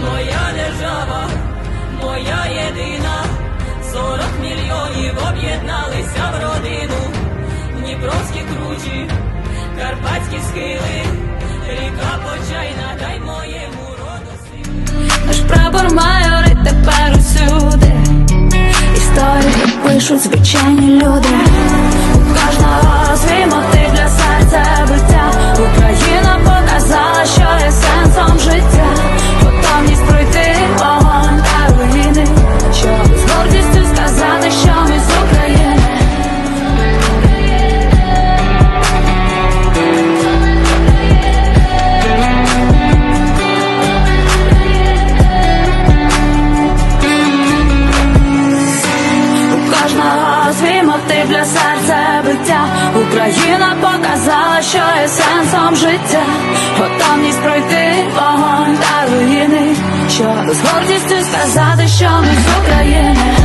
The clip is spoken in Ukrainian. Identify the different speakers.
Speaker 1: моя держава, моя єдина, сорок мільйонів об'єдналися в родину, Дніпровські кручі, Карпатські схили, ріка почайна, дай моєму роду сил.
Speaker 2: Наш прапор майори тепер усюди. Історії пишуть звичайні люди. Свій мотив для серця биття. Україна показала, що є сенсом життя. Готовність пройти вогонь та руїни. Щоб з гордістю сказати, що ми з України.